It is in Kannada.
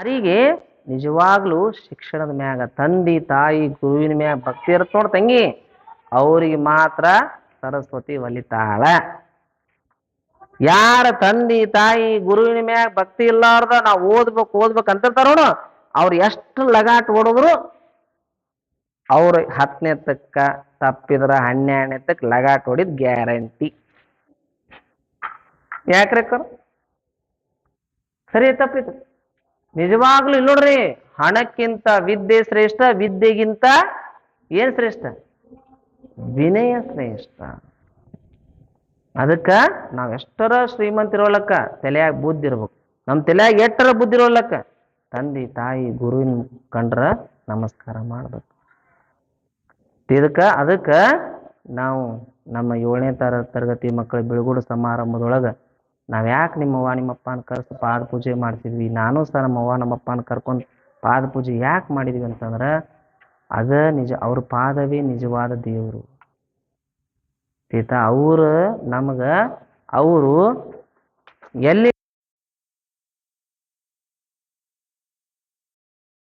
ಯಾರಿಗೆ ನಿಜವಾಗ್ಲೂ ಶಿಕ್ಷಣದ ಮ್ಯಾಗ ತಂದಿ, ತಾಯಿ, ಗುರುವಿನ ಮ್ಯಾಗ ಭಕ್ತಿ ಇರತ್ತ ನೋಡ್ ತಂಗಿ. ಅವ್ರಿಗೆ ಮಾತ್ರ ಸರಸ್ವತಿ ಒಲಿತಾಳ. ಯಾರ ತಂದಿ, ತಾಯಿ, ಗುರುವಿನ ಮ್ಯಾಗ ಭಕ್ತಿ ಇಲ್ಲಾರ್ದ ನಾವು ಓದ್ಬೇಕು ಓದ್ಬೇಕು ಅಂತಿರ್ತಾರ ನೋಡು. ಅವ್ರು ಎಷ್ಟು ಲಗಾಟ್ ಓಡಿದ್ರು ಅವ್ರ ಹತ್ತನೇ ತಕ್ಕ ತಪ್ಪಿದ್ರ ಹನ್ನೆರಡನೇ ತಕ್ಕ ಲಗಾಟ್ ಹೊಡಿದ್ ಗ್ಯಾರಂಟಿ. ಯಾಕ್ರಿ? ಸರಿ ತಪ್ಪಿತು. ನಿಜವಾಗ್ಲೂ ಇಲ್ಲಿ ನೋಡ್ರಿ, ಹಣಕ್ಕಿಂತ ವಿದ್ಯೆ ಶ್ರೇಷ್ಠ, ವಿದ್ಯೆಗಿಂತ ಏನ್ ಶ್ರೇಷ್ಠ? ವಿನಯ ಶ್ರೇಷ್ಠ. ಅದಕ್ಕ ನಾವ್ ಎಷ್ಟರ ಶ್ರೀಮಂತಿರೋಲಕ್ಕ ತಲೆಯಾಗ ಬುದ್ಧಿ ಇರ್ಬೇಕು. ನಮ್ ತಲೆಯಾಗ ಎಷ್ಟರ ಬುದ್ಧಿ ಇರೋಲಕ್ಕ? ತಂದೆ, ತಾಯಿ, ಗುರುವಿನ ಕಂಡ್ರ ನಮಸ್ಕಾರ ಮಾಡ್ಬೇಕು. ಇದಕ್ಕ, ಅದಕ್ಕ ನಾವು ನಮ್ಮ ಏಳನೇ ತರ ತರಗತಿ ಮಕ್ಕಳ ಬಿಳುಗುಡು ಸಮಾರಂಭದೊಳಗ ನಾವ್ ಯಾಕೆ ನಿಮ್ಮ ಅವ್ವ ನಿಮ್ಮಪ್ಪನ ಕರೆಸಿ ಪಾದ ಪೂಜೆ ಮಾಡ್ತಿದ್ವಿ, ನಾನು ಸಹ ನಮ್ಮ ಅವ್ವ ನಮ್ಮಪ್ಪನ ಕರ್ಕೊಂಡು ಪಾದ ಪೂಜೆ ಯಾಕೆ ಮಾಡಿದ್ವಿ ಅಂತಂದ್ರ ಅದ ನಿಜ ಅವ್ರ ಪಾದವೇ ನಿಜವಾದ ದೇವರು. ಆಯ್ತಾ ಅವ್ರ ನಮಗ, ಅವರು ಎಲ್ಲಿ